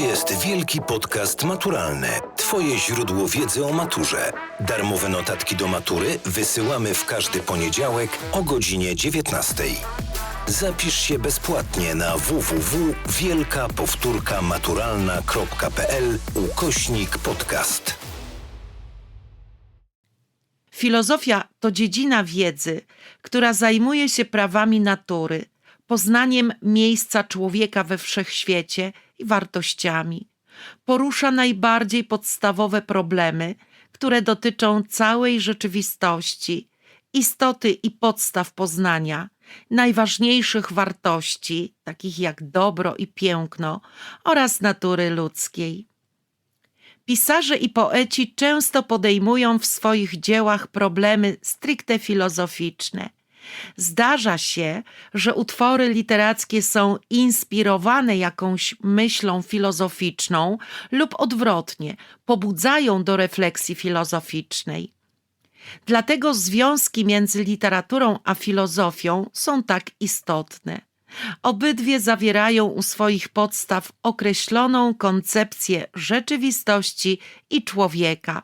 jest Wielki Podcast Maturalny. Twoje źródło wiedzy o maturze. Darmowe notatki do matury wysyłamy w każdy poniedziałek o godzinie 19. Zapisz się bezpłatnie na www.wielkapowtórkamaturalna.pl ukośnik podcast. Filozofia to dziedzina wiedzy, która zajmuje się prawami natury, poznaniem miejsca człowieka we wszechświecie i wartościami. Porusza najbardziej podstawowe problemy, które dotyczą całej rzeczywistości, istoty i podstaw poznania, najważniejszych wartości, takich jak dobro i piękno, oraz natury ludzkiej. Pisarze i poeci często podejmują w swoich dziełach problemy stricte filozoficzne. Zdarza się, że utwory literackie są inspirowane jakąś myślą filozoficzną lub odwrotnie, pobudzają do refleksji filozoficznej. Dlatego związki między literaturą a filozofią są tak istotne. Obydwie zawierają u swoich podstaw określoną koncepcję rzeczywistości i człowieka.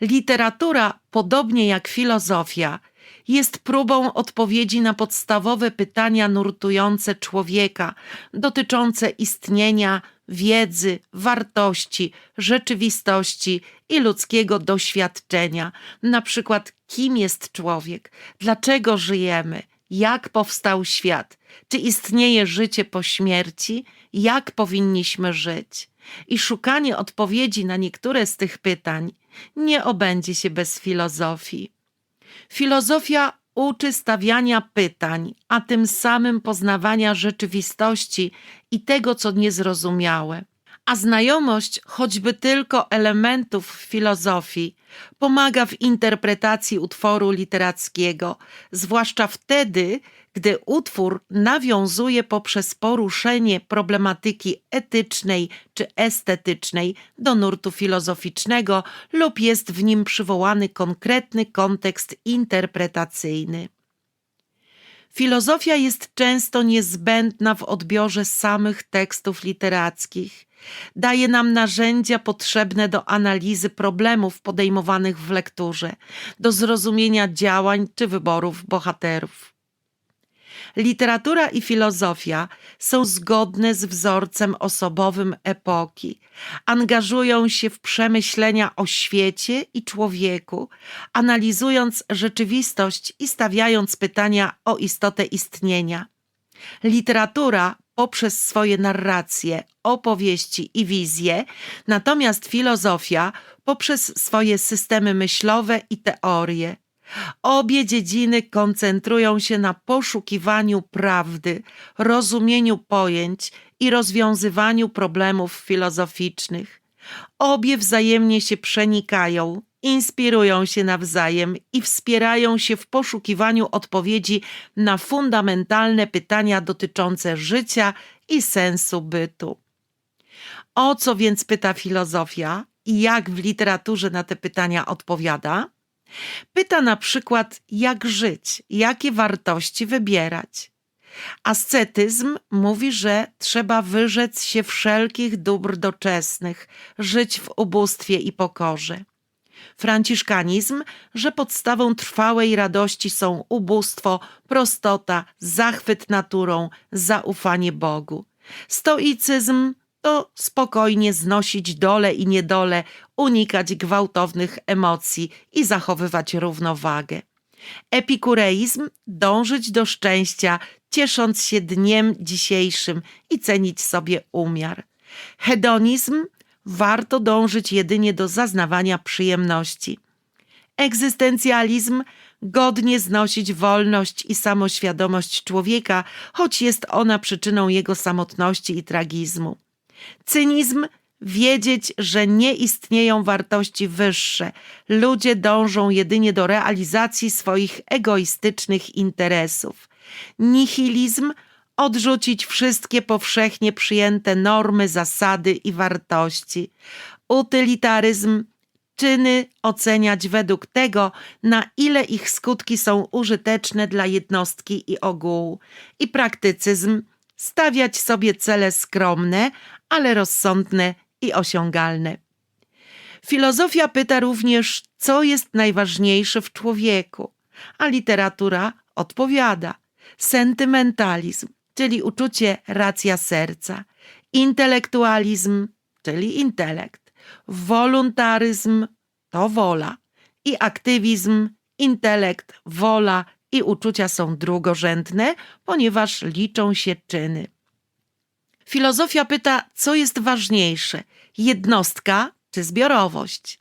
Literatura, podobnie jak filozofia, jest próbą odpowiedzi na podstawowe pytania nurtujące człowieka, dotyczące istnienia, wiedzy, wartości, rzeczywistości i ludzkiego doświadczenia, na przykład kim jest człowiek, dlaczego żyjemy, jak powstał świat, czy istnieje życie po śmierci, jak powinniśmy żyć. I szukanie odpowiedzi na niektóre z tych pytań nie obędzie się bez filozofii. Filozofia uczy stawiania pytań, a tym samym poznawania rzeczywistości i tego, co niezrozumiałe. A znajomość choćby tylko elementów filozofii pomaga w interpretacji utworu literackiego, zwłaszcza wtedy, gdy utwór nawiązuje poprzez poruszenie problematyki etycznej czy estetycznej do nurtu filozoficznego lub jest w nim przywołany konkretny kontekst interpretacyjny. Filozofia jest często niezbędna w odbiorze samych tekstów literackich. Daje nam narzędzia potrzebne do analizy problemów podejmowanych w lekturze, do zrozumienia działań czy wyborów bohaterów. Literatura i filozofia są zgodne z wzorcem osobowym epoki, angażują się w przemyślenia o świecie i człowieku, analizując rzeczywistość i stawiając pytania o istotę istnienia. Literatura poprzez swoje narracje, opowieści i wizje, natomiast filozofia poprzez swoje systemy myślowe i teorie. Obie dziedziny koncentrują się na poszukiwaniu prawdy, rozumieniu pojęć i rozwiązywaniu problemów filozoficznych. Obie wzajemnie się przenikają, inspirują się nawzajem i wspierają się w poszukiwaniu odpowiedzi na fundamentalne pytania dotyczące życia i sensu bytu. O co więc pyta filozofia i jak w literaturze na te pytania odpowiada? Pyta na przykład, jak żyć, jakie wartości wybierać. Ascetyzm mówi, że trzeba wyrzec się wszelkich dóbr doczesnych, żyć w ubóstwie i pokorze. Franciszkanizm, że podstawą trwałej radości są ubóstwo, prostota, zachwyt naturą, zaufanie Bogu. Stoicyzm to spokojnie znosić dole i niedole, unikać gwałtownych emocji i zachowywać równowagę. Epikureizm dążyć do szczęścia, ciesząc się dniem dzisiejszym i cenić sobie umiar. Hedonizm warto dążyć jedynie do zaznawania przyjemności. Egzystencjalizm godnie znosić wolność i samoświadomość człowieka, choć jest ona przyczyną jego samotności i tragizmu. Cynizm wiedzieć, że nie istnieją wartości wyższe. Ludzie dążą jedynie do realizacji swoich egoistycznych interesów. Nihilizm odrzucić wszystkie powszechnie przyjęte normy, zasady i wartości. Utylitaryzm czyny oceniać według tego, na ile ich skutki są użyteczne dla jednostki i ogółu. I praktycyzm stawiać sobie cele skromne, ale rozsądne i osiągalne. Filozofia pyta również, co jest najważniejsze w człowieku, a literatura odpowiada: sentymentalizm, czyli uczucie racja serca, intelektualizm, czyli intelekt, woluntaryzm to wola i aktywizm, intelekt, wola i uczucia są drugorzędne, ponieważ liczą się czyny. Filozofia pyta, co jest ważniejsze: jednostka czy zbiorowość?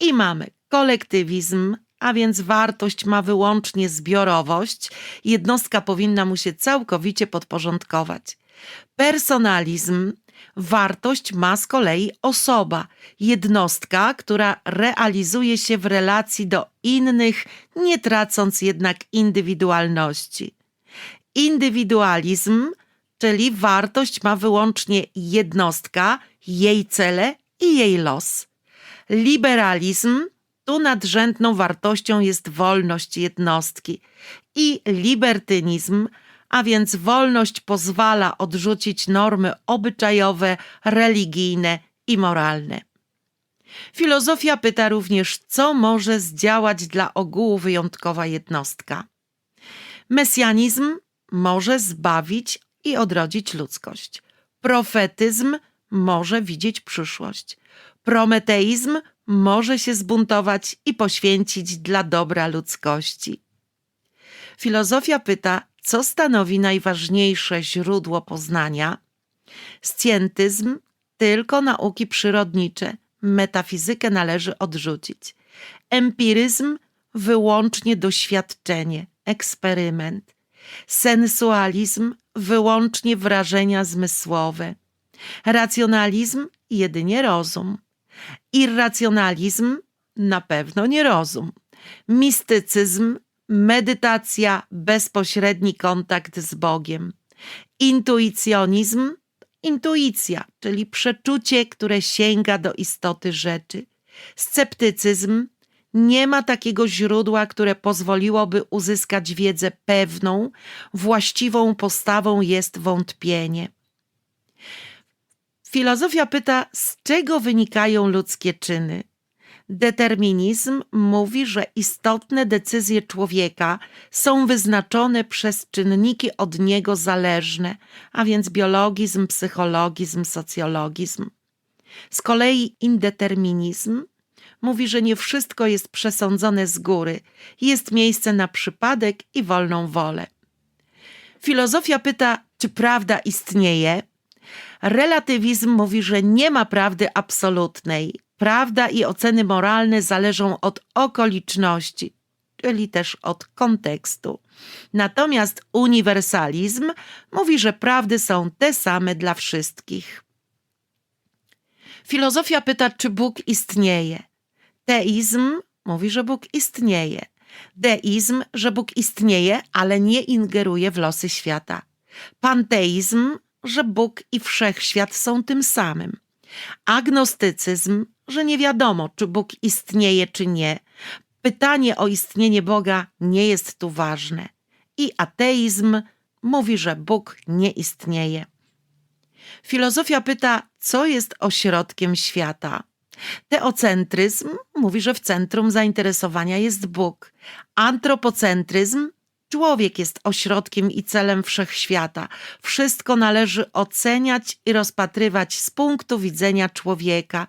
I mamy kolektywizm, a więc wartość ma wyłącznie zbiorowość, jednostka powinna mu się całkowicie podporządkować. Personalizm, wartość ma z kolei osoba, jednostka, która realizuje się w relacji do innych, nie tracąc jednak indywidualności. Indywidualizm, czyli wartość ma wyłącznie jednostka, jej cele i jej los. Liberalizm tu nadrzędną wartością jest wolność jednostki i libertynizm, a więc wolność pozwala odrzucić normy obyczajowe, religijne i moralne. Filozofia pyta również, co może zdziałać dla ogółu wyjątkowa jednostka. Mesjanizm może zbawić i odrodzić ludzkość. Profetyzm może widzieć przyszłość. Prometeizm może się zbuntować i poświęcić dla dobra ludzkości. Filozofia pyta, co stanowi najważniejsze źródło poznania. Scjentyzm tylko nauki przyrodnicze, metafizykę należy odrzucić. Empiryzm wyłącznie doświadczenie, eksperyment. Sensualizm wyłącznie wrażenia zmysłowe. Racjonalizm jedynie rozum. Irracjonalizm na pewno nie rozum. Mistycyzm, medytacja, bezpośredni kontakt z Bogiem. Intuicjonizm, intuicja, czyli przeczucie, które sięga do istoty rzeczy. Sceptycyzm, nie ma takiego źródła, które pozwoliłoby uzyskać wiedzę pewną, właściwą postawą jest wątpienie. Filozofia pyta, z czego wynikają ludzkie czyny. Determinizm mówi, że istotne decyzje człowieka są wyznaczone przez czynniki od niego zależne, a więc biologizm, psychologizm, socjologizm. Z kolei indeterminizm mówi, że nie wszystko jest przesądzone z góry, jest miejsce na przypadek i wolną wolę. Filozofia pyta, czy prawda istnieje? Relatywizm mówi, że nie ma prawdy absolutnej. Prawda i oceny moralne zależą od okoliczności, czyli też od kontekstu. Natomiast uniwersalizm mówi, że prawdy są te same dla wszystkich. Filozofia pyta, czy Bóg istnieje. Teizm mówi, że Bóg istnieje. Deizm, że Bóg istnieje, ale nie ingeruje w losy świata. Panteizm, że Bóg i wszechświat są tym samym. Agnostycyzm, że nie wiadomo, czy Bóg istnieje, czy nie. Pytanie o istnienie Boga nie jest tu ważne. I ateizm mówi, że Bóg nie istnieje. Filozofia pyta, co jest ośrodkiem świata. Teocentryzm mówi, że w centrum zainteresowania jest Bóg. Antropocentryzm Człowiek jest ośrodkiem i celem wszechświata. Wszystko należy oceniać i rozpatrywać z punktu widzenia człowieka.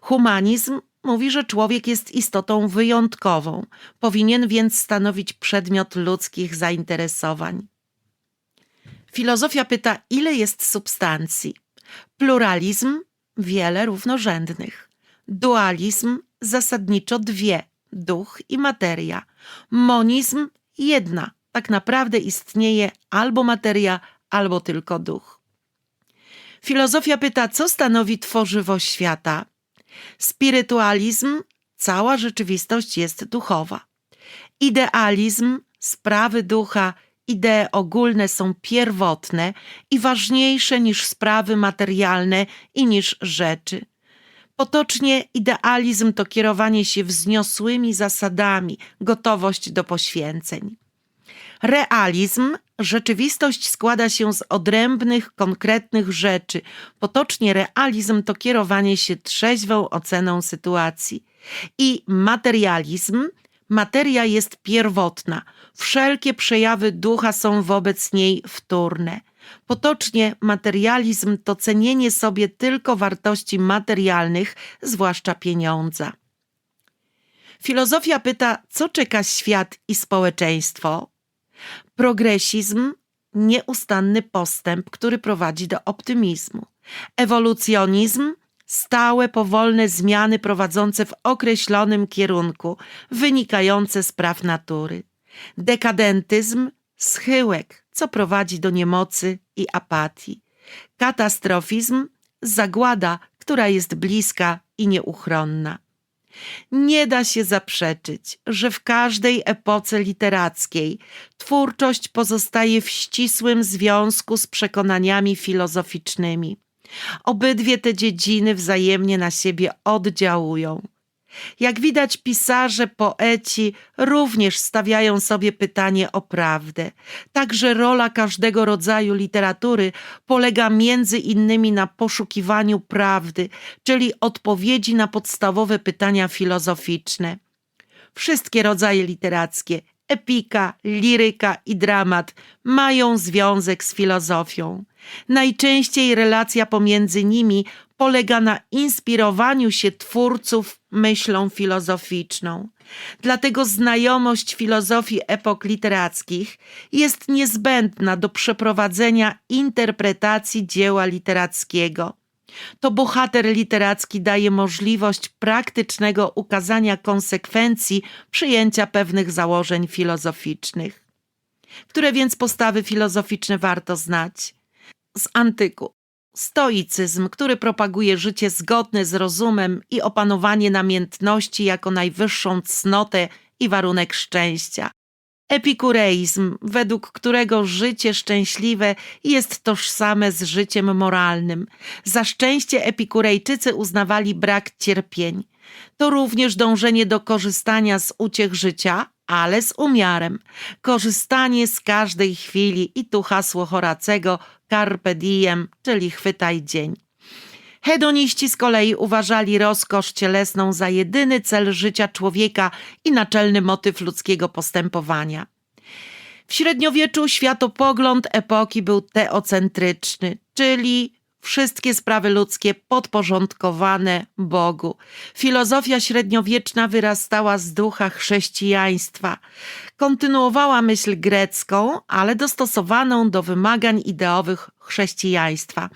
Humanizm mówi, że człowiek jest istotą wyjątkową, powinien więc stanowić przedmiot ludzkich zainteresowań. Filozofia pyta, ile jest substancji. Pluralizm wiele równorzędnych. Dualizm zasadniczo dwie duch i materia. Monizm jedna. Tak naprawdę istnieje albo materia, albo tylko duch. Filozofia pyta, co stanowi tworzywo świata. Spirytualizm, cała rzeczywistość jest duchowa. Idealizm, sprawy ducha, idee ogólne są pierwotne i ważniejsze niż sprawy materialne i niż rzeczy. Potocznie idealizm to kierowanie się wzniosłymi zasadami, gotowość do poświęceń. Realizm rzeczywistość składa się z odrębnych, konkretnych rzeczy. Potocznie realizm to kierowanie się trzeźwą oceną sytuacji. I materializm materia jest pierwotna. Wszelkie przejawy ducha są wobec niej wtórne. Potocznie materializm to cenienie sobie tylko wartości materialnych, zwłaszcza pieniądza. Filozofia pyta, co czeka świat i społeczeństwo? Progresizm nieustanny postęp, który prowadzi do optymizmu. Ewolucjonizm stałe, powolne zmiany prowadzące w określonym kierunku, wynikające z praw natury. Dekadentyzm schyłek, co prowadzi do niemocy i apatii. Katastrofizm zagłada, która jest bliska i nieuchronna. Nie da się zaprzeczyć, że w każdej epoce literackiej twórczość pozostaje w ścisłym związku z przekonaniami filozoficznymi. Obydwie te dziedziny wzajemnie na siebie oddziałują. Jak widać, pisarze, poeci również stawiają sobie pytanie o prawdę. Także rola każdego rodzaju literatury polega między innymi na poszukiwaniu prawdy, czyli odpowiedzi na podstawowe pytania filozoficzne. Wszystkie rodzaje literackie epika, liryka i dramat mają związek z filozofią. Najczęściej relacja pomiędzy nimi polega na inspirowaniu się twórców myślą filozoficzną. Dlatego znajomość filozofii epok literackich jest niezbędna do przeprowadzenia interpretacji dzieła literackiego. To bohater literacki daje możliwość praktycznego ukazania konsekwencji przyjęcia pewnych założeń filozoficznych. Które więc postawy filozoficzne warto znać? Z antyku. Stoicyzm, który propaguje życie zgodne z rozumem i opanowanie namiętności jako najwyższą cnotę i warunek szczęścia. Epikureizm, według którego życie szczęśliwe jest tożsame z życiem moralnym. Za szczęście epikurejczycy uznawali brak cierpień. To również dążenie do korzystania z uciech życia, ale z umiarem. Korzystanie z każdej chwili i tu hasło Horacego carpe diem, czyli chwytaj dzień. Hedoniści z kolei uważali rozkosz cielesną za jedyny cel życia człowieka i naczelny motyw ludzkiego postępowania. W średniowieczu światopogląd epoki był teocentryczny, czyli wszystkie sprawy ludzkie podporządkowane Bogu. Filozofia średniowieczna wyrastała z ducha chrześcijaństwa. Kontynuowała myśl grecką, ale dostosowaną do wymagań ideowych chrześcijaństwa.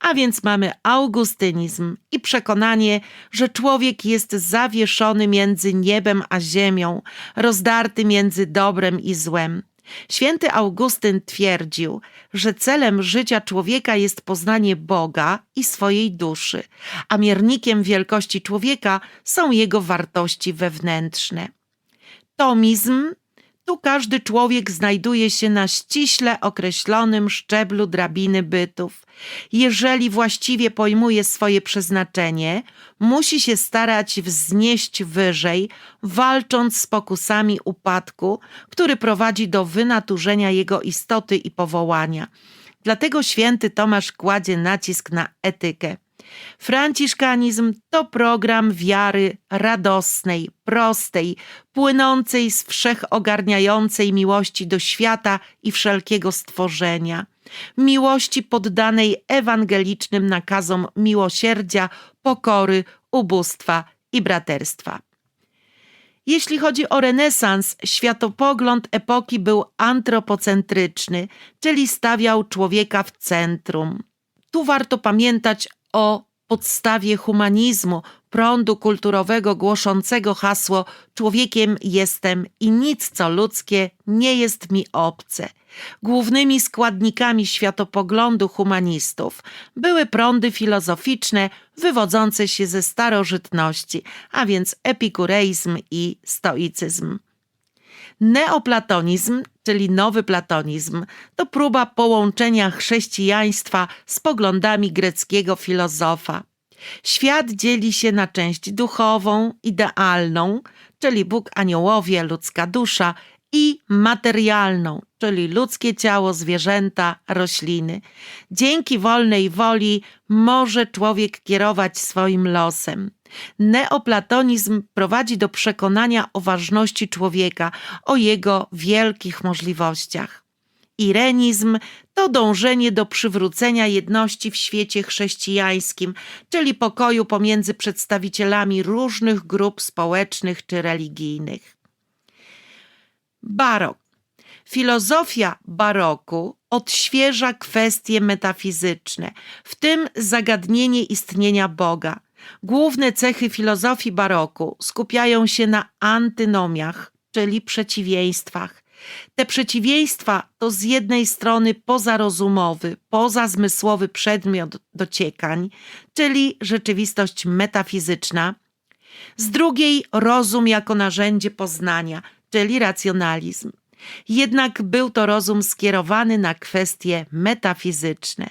A więc mamy augustynizm i przekonanie, że człowiek jest zawieszony między niebem a ziemią, rozdarty między dobrem i złem. Święty Augustyn twierdził, że celem życia człowieka jest poznanie Boga i swojej duszy, a miernikiem wielkości człowieka są jego wartości wewnętrzne. Tomizm tu każdy człowiek znajduje się na ściśle określonym szczeblu drabiny bytów. Jeżeli właściwie pojmuje swoje przeznaczenie, musi się starać wznieść wyżej, walcząc z pokusami upadku, który prowadzi do wynaturzenia jego istoty i powołania. Dlatego święty Tomasz kładzie nacisk na etykę. Franciszkanizm to program wiary radosnej, prostej, płynącej z wszechogarniającej miłości do świata i wszelkiego stworzenia. Miłości poddanej ewangelicznym nakazom miłosierdzia, pokory, ubóstwa i braterstwa. Jeśli chodzi o renesans, światopogląd epoki był antropocentryczny, czyli stawiał człowieka w centrum. Tu warto pamiętać o podstawie humanizmu, prądu kulturowego głoszącego hasło Człowiekiem jestem i nic co ludzkie nie jest mi obce. Głównymi składnikami światopoglądu humanistów były prądy filozoficzne wywodzące się ze starożytności, a więc epikureizm i stoicyzm. Neoplatonizm, czyli nowy platonizm, to próba połączenia chrześcijaństwa z poglądami greckiego filozofa. Świat dzieli się na część duchową, idealną, czyli Bóg, aniołowie, ludzka dusza i materialną, czyli ludzkie ciało, zwierzęta, rośliny. Dzięki wolnej woli może człowiek kierować swoim losem. Neoplatonizm prowadzi do przekonania o ważności człowieka, o jego wielkich możliwościach. Irenizm to dążenie do przywrócenia jedności w świecie chrześcijańskim, czyli pokoju pomiędzy przedstawicielami różnych grup społecznych czy religijnych. Barok. Filozofia baroku odświeża kwestie metafizyczne, w tym zagadnienie istnienia Boga. Główne cechy filozofii baroku skupiają się na antynomiach, czyli przeciwieństwach. Te przeciwieństwa to z jednej strony pozarozumowy, pozazmysłowy przedmiot dociekań, czyli rzeczywistość metafizyczna, z drugiej rozum jako narzędzie poznania, czyli racjonalizm. Jednak był to rozum skierowany na kwestie metafizyczne.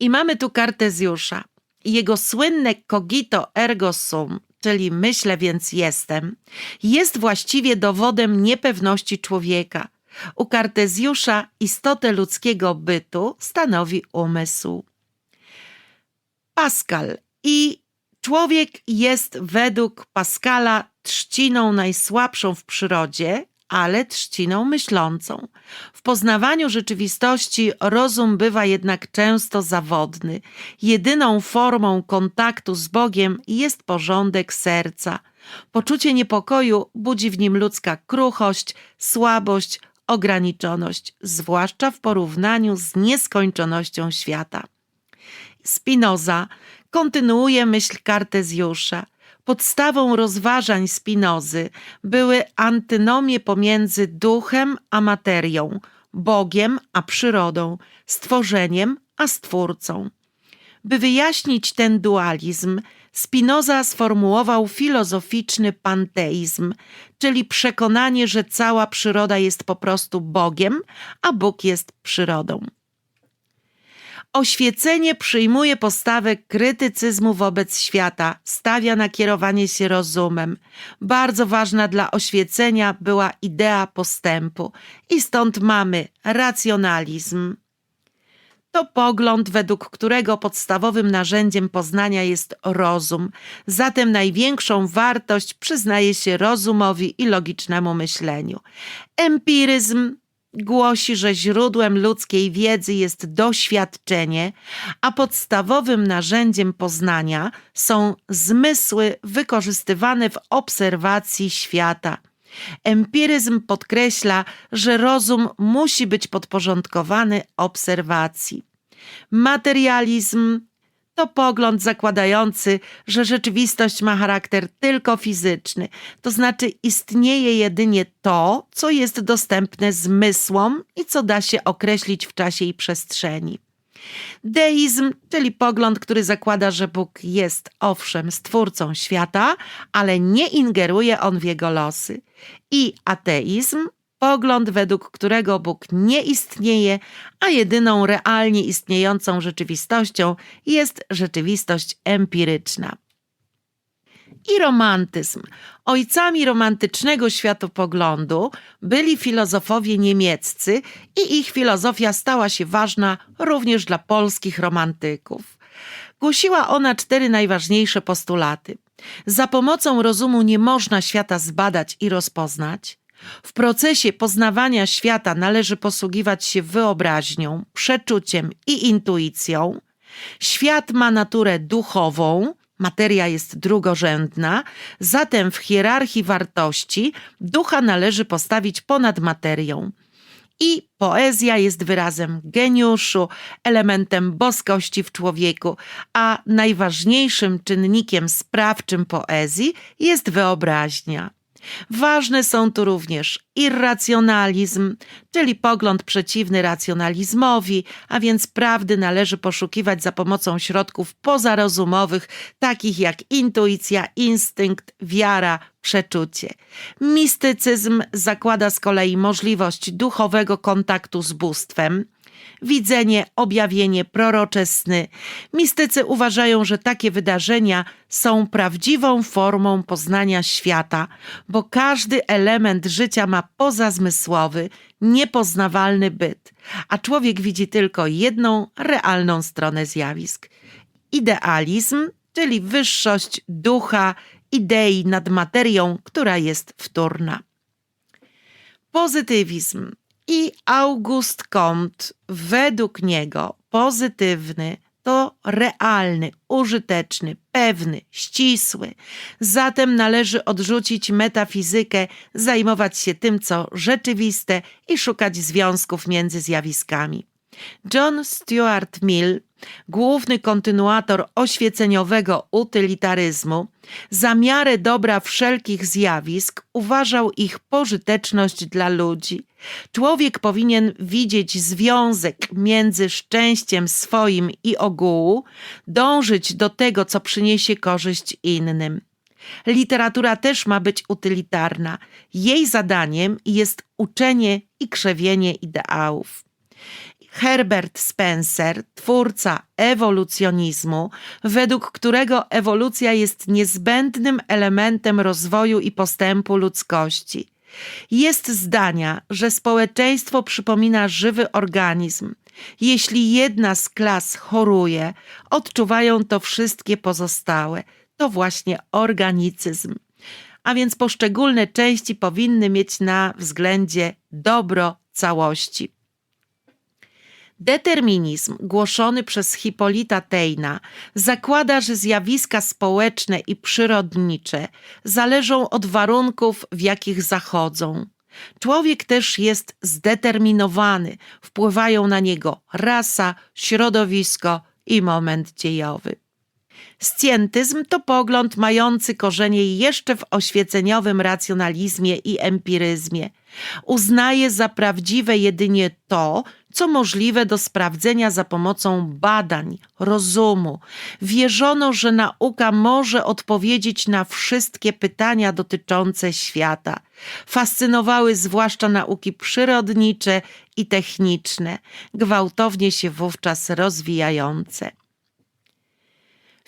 I mamy tu Kartezjusza. Jego słynne cogito ergo sum, czyli myślę więc jestem, jest właściwie dowodem niepewności człowieka. U Kartezjusza istotę ludzkiego bytu stanowi umysł. Pascal i człowiek jest według Pascala trzciną najsłabszą w przyrodzie, ale trzciną myślącą. W poznawaniu rzeczywistości rozum bywa jednak często zawodny. Jedyną formą kontaktu z Bogiem jest porządek serca. Poczucie niepokoju budzi w nim ludzka kruchość, słabość, ograniczoność, zwłaszcza w porównaniu z nieskończonością świata. Spinoza kontynuuje myśl Kartezjusza. Podstawą rozważań Spinozy były antynomie pomiędzy duchem a materią, Bogiem a przyrodą, stworzeniem a stwórcą. By wyjaśnić ten dualizm, Spinoza sformułował filozoficzny panteizm, czyli przekonanie, że cała przyroda jest po prostu Bogiem, a Bóg jest przyrodą. Oświecenie przyjmuje postawę krytycyzmu wobec świata, stawia na kierowanie się rozumem. Bardzo ważna dla oświecenia była idea postępu, i stąd mamy racjonalizm. To pogląd, według którego podstawowym narzędziem poznania jest rozum, zatem największą wartość przyznaje się rozumowi i logicznemu myśleniu. Empiryzm głosi, że źródłem ludzkiej wiedzy jest doświadczenie, a podstawowym narzędziem poznania są zmysły wykorzystywane w obserwacji świata. Empiryzm podkreśla, że rozum musi być podporządkowany obserwacji. Materializm to pogląd zakładający, że rzeczywistość ma charakter tylko fizyczny, to znaczy istnieje jedynie to, co jest dostępne zmysłom i co da się określić w czasie i przestrzeni. Deizm, czyli pogląd, który zakłada, że Bóg jest owszem stwórcą świata, ale nie ingeruje on w jego losy. I ateizm, pogląd, według którego Bóg nie istnieje, a jedyną realnie istniejącą rzeczywistością jest rzeczywistość empiryczna. I romantyzm. Ojcami romantycznego światopoglądu byli filozofowie niemieccy i ich filozofia stała się ważna również dla polskich romantyków. Głosiła ona cztery najważniejsze postulaty. Za pomocą rozumu nie można świata zbadać i rozpoznać. W procesie poznawania świata należy posługiwać się wyobraźnią, przeczuciem i intuicją. Świat ma naturę duchową, materia jest drugorzędna, zatem w hierarchii wartości ducha należy postawić ponad materią. I poezja jest wyrazem geniuszu, elementem boskości w człowieku, a najważniejszym czynnikiem sprawczym poezji jest wyobraźnia. Ważne są tu również irracjonalizm, czyli pogląd przeciwny racjonalizmowi, a więc prawdy należy poszukiwać za pomocą środków pozarozumowych, takich jak intuicja, instynkt, wiara, przeczucie. Mistycyzm zakłada z kolei możliwość duchowego kontaktu z bóstwem. Widzenie, objawienie, prorocze sny. Mistycy uważają, że takie wydarzenia są prawdziwą formą poznania świata, bo każdy element życia ma pozazmysłowy, niepoznawalny byt, a człowiek widzi tylko jedną realną stronę zjawisk. Idealizm, czyli wyższość ducha, idei nad materią, która jest wtórna. Pozytywizm i August Comte, według niego pozytywny to realny, użyteczny, pewny, ścisły. Zatem należy odrzucić metafizykę, zajmować się tym, co rzeczywiste i szukać związków między zjawiskami. John Stuart Mill, główny kontynuator oświeceniowego utylitaryzmu, za miarę dobra wszelkich zjawisk uważał ich pożyteczność dla ludzi. Człowiek powinien widzieć związek między szczęściem swoim i ogółu, dążyć do tego, co przyniesie korzyść innym. Literatura też ma być utylitarna. Jej zadaniem jest uczenie i krzewienie ideałów. Herbert Spencer, twórca ewolucjonizmu, według którego ewolucja jest niezbędnym elementem rozwoju i postępu ludzkości. Jest zdania, że społeczeństwo przypomina żywy organizm. Jeśli jedna z klas choruje, odczuwają to wszystkie pozostałe. To właśnie organicyzm. A więc poszczególne części powinny mieć na względzie dobro całości. Determinizm głoszony przez Hipolita Tejna zakłada, że zjawiska społeczne i przyrodnicze zależą od warunków, w jakich zachodzą. Człowiek też jest zdeterminowany, wpływają na niego rasa, środowisko i moment dziejowy. Scjentyzm to pogląd mający korzenie jeszcze w oświeceniowym racjonalizmie i empiryzmie. Uznaje za prawdziwe jedynie to, co możliwe do sprawdzenia za pomocą badań, rozumu. Wierzono, że nauka może odpowiedzieć na wszystkie pytania dotyczące świata. Fascynowały zwłaszcza nauki przyrodnicze i techniczne, gwałtownie się wówczas rozwijające.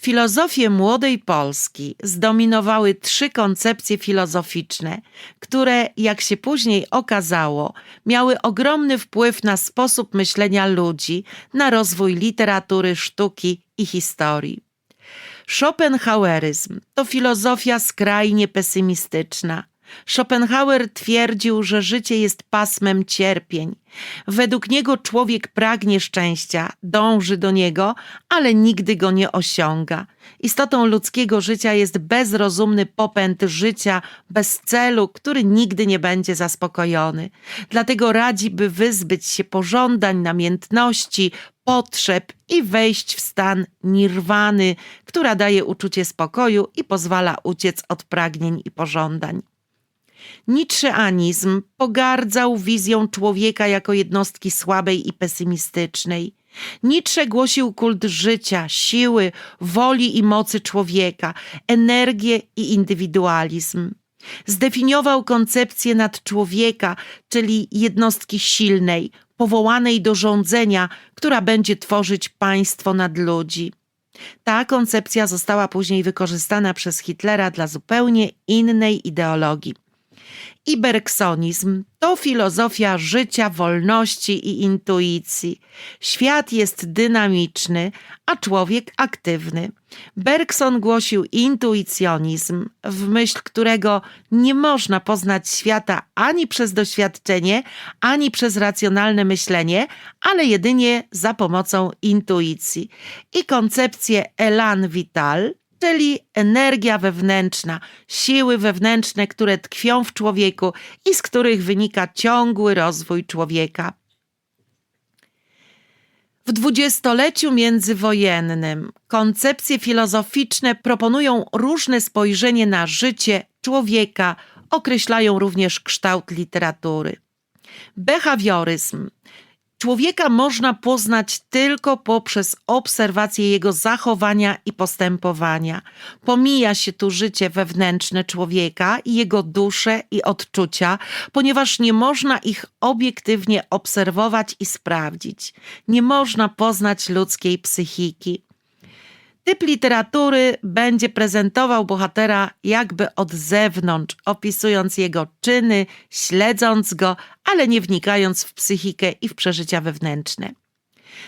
Filozofię młodej Polski zdominowały trzy koncepcje filozoficzne, które, jak się później okazało, miały ogromny wpływ na sposób myślenia ludzi, na rozwój literatury, sztuki i historii. Schopenhaueryzm to filozofia skrajnie pesymistyczna. Schopenhauer twierdził, że życie jest pasmem cierpień. Według niego człowiek pragnie szczęścia, dąży do niego, ale nigdy go nie osiąga. Istotą ludzkiego życia jest bezrozumny popęd życia bez celu, który nigdy nie będzie zaspokojony. Dlatego radzi, by wyzbyć się pożądań, namiętności, potrzeb i wejść w stan nirwany, która daje uczucie spokoju i pozwala uciec od pragnień i pożądań. Nietzscheanizm pogardzał wizją człowieka jako jednostki słabej i pesymistycznej. Nietzsche głosił kult życia, siły, woli i mocy człowieka, energię i indywidualizm. Zdefiniował koncepcję nadczłowieka, czyli jednostki silnej, powołanej do rządzenia, która będzie tworzyć państwo nad ludzi. Ta koncepcja została później wykorzystana przez Hitlera dla zupełnie innej ideologii. Ibergsonizm to filozofia życia, wolności i intuicji. Świat jest dynamiczny, a człowiek aktywny. Bergson głosił intuicjonizm, w myśl którego nie można poznać świata ani przez doświadczenie, ani przez racjonalne myślenie, ale jedynie za pomocą intuicji. I koncepcję elan vital, czyli energia wewnętrzna, siły wewnętrzne, które tkwią w człowieku i z których wynika ciągły rozwój człowieka. W dwudziestoleciu międzywojennym koncepcje filozoficzne proponują różne spojrzenie na życie człowieka, określają również kształt literatury. Behawioryzm Człowieka można poznać tylko poprzez obserwację jego zachowania i postępowania. Pomija się tu życie wewnętrzne człowieka i jego duszę i odczucia, ponieważ nie można ich obiektywnie obserwować i sprawdzić. Nie można poznać ludzkiej psychiki. Typ literatury będzie prezentował bohatera jakby od zewnątrz, opisując jego czyny, śledząc go, ale nie wnikając w psychikę i w przeżycia wewnętrzne.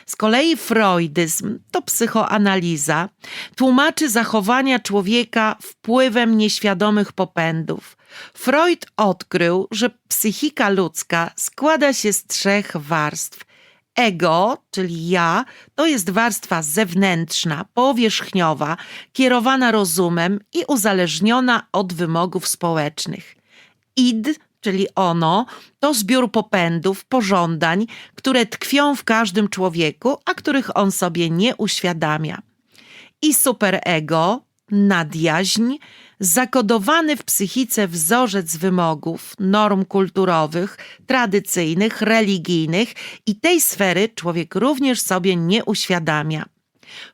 Z kolei freudyzm to psychoanaliza, tłumaczy zachowania człowieka wpływem nieświadomych popędów. Freud odkrył, że psychika ludzka składa się z trzech warstw. Ego, czyli ja, to jest warstwa zewnętrzna, powierzchniowa, kierowana rozumem i uzależniona od wymogów społecznych. Id, czyli ono, to zbiór popędów, pożądań, które tkwią w każdym człowieku, a których on sobie nie uświadamia. I superego, nadjaźń, zakodowany w psychice wzorzec wymogów, norm kulturowych, tradycyjnych, religijnych i tej sfery człowiek również sobie nie uświadamia.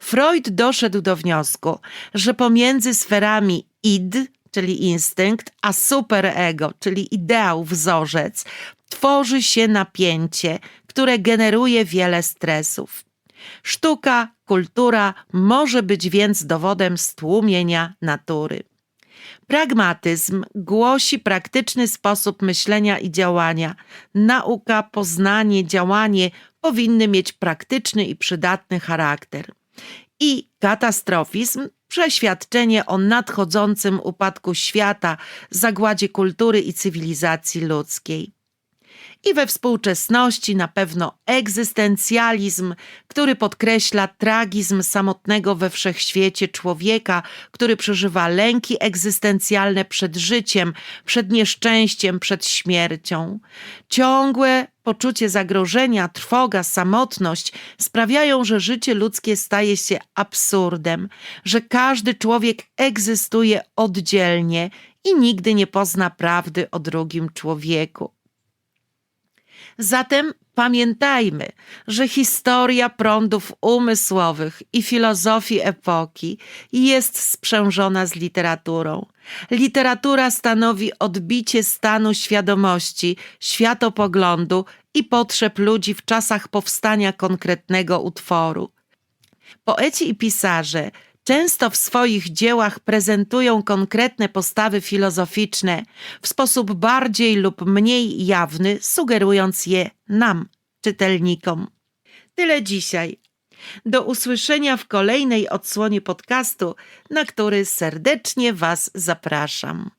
Freud doszedł do wniosku, że pomiędzy sferami id, czyli instynkt, a superego, czyli ideał, wzorzec, tworzy się napięcie, które generuje wiele stresów. Sztuka, kultura może być więc dowodem stłumienia natury. Pragmatyzm głosi praktyczny sposób myślenia i działania. Nauka, poznanie, działanie powinny mieć praktyczny i przydatny charakter. I katastrofizm przeświadczenie o nadchodzącym upadku świata, zagładzie kultury i cywilizacji ludzkiej. I we współczesności na pewno egzystencjalizm, który podkreśla tragizm samotnego we wszechświecie człowieka, który przeżywa lęki egzystencjalne przed życiem, przed nieszczęściem, przed śmiercią. Ciągłe poczucie zagrożenia, trwoga, samotność sprawiają, że życie ludzkie staje się absurdem, że każdy człowiek egzystuje oddzielnie i nigdy nie pozna prawdy o drugim człowieku. Zatem pamiętajmy, że historia prądów umysłowych i filozofii epoki jest sprzężona z literaturą. Literatura stanowi odbicie stanu świadomości, światopoglądu i potrzeb ludzi w czasach powstania konkretnego utworu. Poeci i pisarze często w swoich dziełach prezentują konkretne postawy filozoficzne w sposób bardziej lub mniej jawny, sugerując je nam, czytelnikom. Tyle dzisiaj. Do usłyszenia w kolejnej odsłonie podcastu, na który serdecznie Was zapraszam.